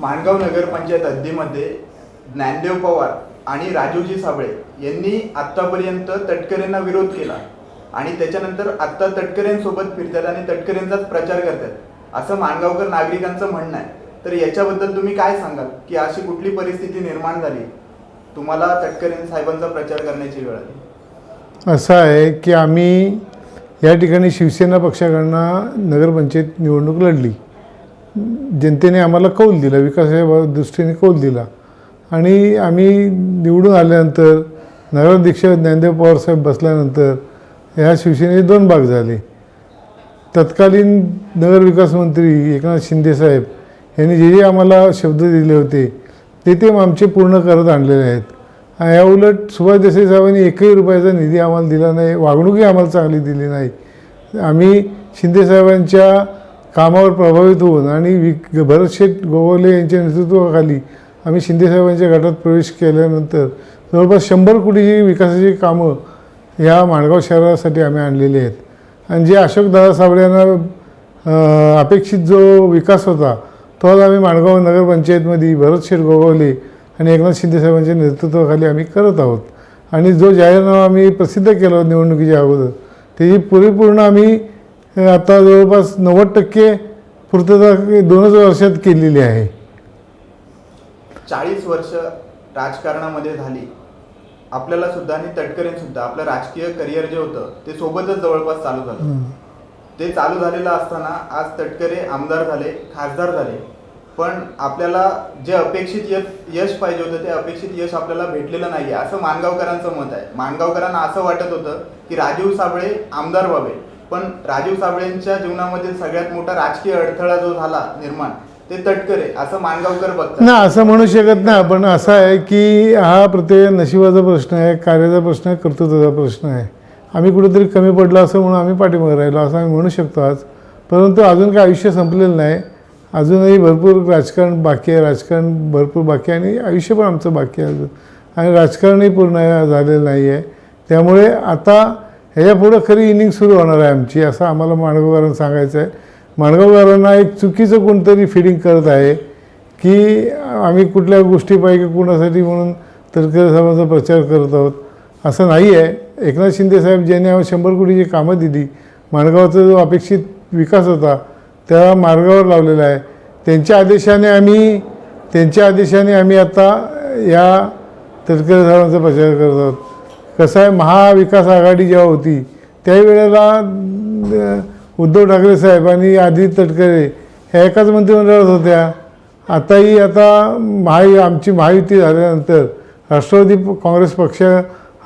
माणगाव नगरपंचायत हद्दीमध्ये ज्ञानदेव पवार आणि राजूजी साबळे यांनी आत्तापर्यंत तटकरेंना विरोध केला. आणि त्याच्यानंतर आत्ता तटकरेंसोबत फिरतात आणि तटकरेंचाच प्रचार करतात. असं माणगावकर नागरिकांचं म्हणणं आहे. तर याच्याबद्दल तुम्ही काय सांगाल? की अशी कुठली परिस्थिती निर्माण झाली? तुम्हाला तटकरे साहेबांचा प्रचार करण्याची वेळ आली. असं आहे की आम्ही या ठिकाणी शिवसेना पक्षाकडनं नगरपंचायत निवडणूक लढली. जनतेने आम्हाला कौल दिला विकासाच्या दृष्टीने कौल दिला. आणि आम्ही निवडून आल्यानंतर नगराध्यक्ष ज्ञानदेव पवारसाहेब बसल्यानंतर ह्या शिवसेनेचे दोन भाग झाले. तत्कालीन नगरविकास मंत्री एकनाथ शिंदेसाहेब यांनी जे जे आम्हाला शब्द दिले होते ते ते आमचे पूर्ण करत आणलेले आहेत. या उलट सुभाष देसाई साहेबांनी एकही रुपयाचा निधी आम्हाला दिला नाही वागणूकही आम्हाला चांगली दिली नाही. आम्ही शिंदेसाहेबांच्या कामावर प्रभावित होऊन आणि वि भरतशेठ गोवले यांच्या नेतृत्वाखाली आम्ही शिंदेसाहेबांच्या गटात प्रवेश केल्यानंतर जवळपास शंभर कोटीची विकासाची कामं ह्या माणगाव शहरासाठी आम्ही आणलेली आहेत. आणि जे अशोक दादा साबळे यांना अपेक्षित जो विकास होता तो आज आम्ही माणगाव नगरपंचायतमध्ये भरतशेठ गोगावले आणि एकनाथ शिंदेसाहेबांच्या नेतृत्वाखाली आम्ही करत आहोत. आणि जो जाहीरनामा आम्ही प्रसिद्ध केला निवडणुकीच्या अगोदर त्याची परिपूर्ण आम्ही आता जवळपास नव्वद टक्के पूर्तता दोनच वर्षात केलेली आहे. चाळीस वर्ष राजकारणामध्ये झाली. आपल्याला सुद्धा आणि तटकरेन सुद्धा आपलं राजकीय करिअर जे होतं ते सोबतच जवळपास चालू झालं. ते चालू झालेलं असताना आज तटकरे आमदार झाले खासदार झाले. पण आपल्याला जे अपेक्षित यश यश पाहिजे होतं ते अपेक्षित यश आपल्याला भेटलेलं नाही असं माणगावकरांचं मत आहे. माणगावकरांना असं वाटत होतं की राजीव साबळे आमदार व्हावे. पण राजीव साबळेंच्या जीवनामधील सगळ्यात मोठा राजकीय अडथळा जो झाला निर्माण ते तटकरे असं मानगावकर बघतात. ना असं म्हणू शकत नाही पण असं आहे की हा प्रत्येक नशिबाचा प्रश्न आहे कार्याचा प्रश्न आहे कर्तृत्वाचा प्रश्न आहे. आम्ही कुठेतरी कमी पडलो असं म्हणून आम्ही पाठीमागे राहिलो असं आम्ही म्हणू शकतो आज. परंतु अजून काय आयुष्य संपलेलं नाही. अजूनही भरपूर राजकारण बाकी आहे. राजकारण भरपूर बाकी आहे आणि आयुष्य पण आमचं बाकी आहे अजून. आणि राजकारणही पूर्ण झालेलं नाही आहे त्यामुळे आता ह्याच्यापुढं खरी इनिंग सुरू होणार आहे आमची असं आम्हाला माणगावकरांना सांगायचं आहे. माणगावकरांना एक चुकीचं कोणतरी फिडिंग करत आहे की आम्ही कुठल्या गोष्टी पाहिजे कुणासाठी म्हणून तटकरे साहेबांचा प्रचार करत आहोत असं नाही आहे. एकनाथ शिंदे साहेब ज्यांनी आम्हाला शंभर कोटीची कामं दिली माणगावचा जो अपेक्षित विकास होता त्या मार्गावर लावलेला आहे. त्यांच्या आदेशाने आम्ही त्यांच्या आदेशाने आम्ही आता या तटकरे साहेबांचा प्रचार करत आहोत. कसं आहे महाविकास आघाडी जेव्हा होती त्यावेळेला वेळेला उद्धव ठाकरे साहेब आणि आदित्य तटकरे ह्या एकाच मंत्रिमंडळात होत्या. आताही आता महायु आमची महायुती झाल्यानंतर राष्ट्रवादी काँग्रेस पक्ष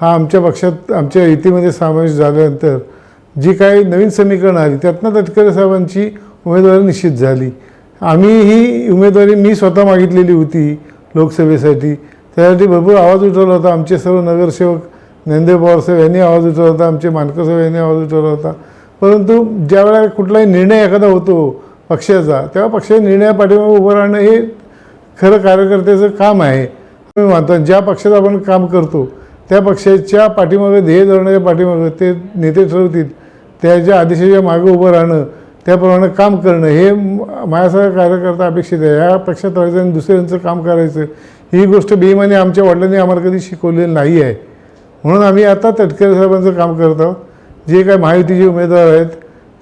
हा आमच्या पक्षात आमच्या युतीमध्ये समावेश झाल्यानंतर जी काही नवीन समीकरणं आली त्यातनं तटकरे साहेबांची उमेदवारी निश्चित झाली. आम्ही ही उमेदवारी मी स्वतः मागितलेली होती लोकसभेसाठी. त्यासाठी भरपूर आवाज उठवला होता आमचे सर्व नगरसेवक नंदे पवारसाहेब यांनी आवाज उठवला होता आमचे मानकर साहेब यांनी आवाज उठवला होता. परंतु ज्यावेळेला कुठलाही निर्णय एखादा होतो पक्षाचा तेव्हा पक्षाच्या निर्णयापाठीमागे उभं राहणं हे खरं कार्यकर्त्याचं काम आहे. मी मानतो ज्या पक्षात आपण काम करतो त्या पक्षाच्या पाठीमागे ध्येय धरण्याच्या पाठीमागे ते नेते ठरवतील त्याच्या आदेशाच्या मागे उभं राहणं त्याप्रमाणे काम करणं हे माझ्यासारखा कार्यकर्ता अपेक्षित आहे. या पक्षात राहायचं आणि दुसऱ्यांचं काम करायचं ही गोष्ट बेईमाने आमच्या वडिलांनी आम्हाला कधी शिकवलेली नाही आहे. म्हणून आम्ही आता तटकरे साहेबांचं काम करत. आहोत जे काही महायुतीचे उमेदवार आहेत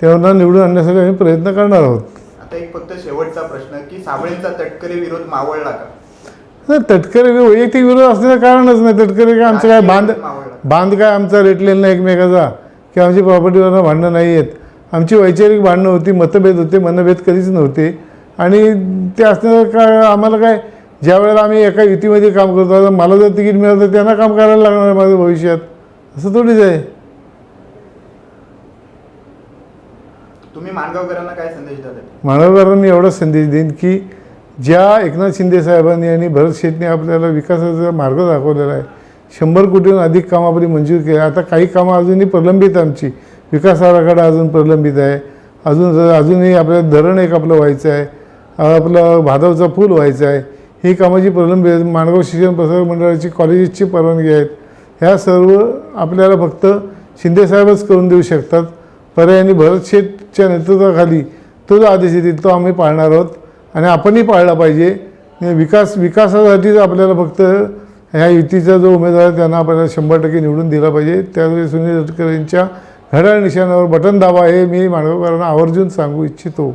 त्यांना निवडून आणण्यासाठी आम्ही प्रयत्न करणार आहोत. आता एक फक्त शेवटचा प्रश्न की साबळेंचा तटकरे विरोध मावळला का? नाही, तटकरे वैयक्तिक विरोध असण्याचं कारणच नाही. तटकरे काय आमचं काय बांध बांध काय आमचा रेटलेला नाही एकमेकाचा किंवा आमची प्रॉपर्टीवरनं भांडणं नाही आहेत. आमची वैचारिक भांडणं होती मतभेद होते मनभेद कधीच नव्हते. आणि ते असण्याचं काय आम्हाला काय ज्या वेळेला आम्ही एका युतीमध्ये काम करतो मला जर तिकीट मिळालं तर त्यांना काम करायला लागणार आहे माझं भविष्यात. असं थोडीच आहे. तुम्ही माणगावकरांना काय संदेश मानवकरांनी एवढाच संदेश देईन की ज्या एकनाथ शिंदे साहेबांनी आणि भरत शेटने आपल्याला विकासाचा मार्ग दाखवलेला आहे शंभर कोटीहून अधिक कामं आपली मंजूर केली आता काही कामं अजूनही प्रलंबित आमची. विकास आराखडा अजून प्रलंबित आहे. अजून अजूनही आपल्याला धरण एक आपलं व्हायचं आहे. आपलं भादवचा पूल व्हायचा आहे. ही कामाची प्रलंबित आहेत. माणगाव शिक्षण प्रसार मंडळाची कॉलेजेसची परवानगी आहेत. ह्या सर्व आपल्याला फक्त शिंदेसाहेबच करून देऊ शकतात. पर्यायाने भरत शेठच्या नेतृत्वाखाली तो जो आदेश येतील तो आम्ही पाळणार आहोत आणि आपणही पाळला पाहिजे. विकास विकासासाठीच आपल्याला फक्त ह्या युतीचा जो उमेदवार आहे त्यांना आपल्याला शंभर टक्के निवडून दिला पाहिजे. त्यावेळी सुनील तटकरेंच्या घड्याळ निशाणावर बटन दाबा हे मी माणगावकरांना आवर्जून सांगू इच्छितो.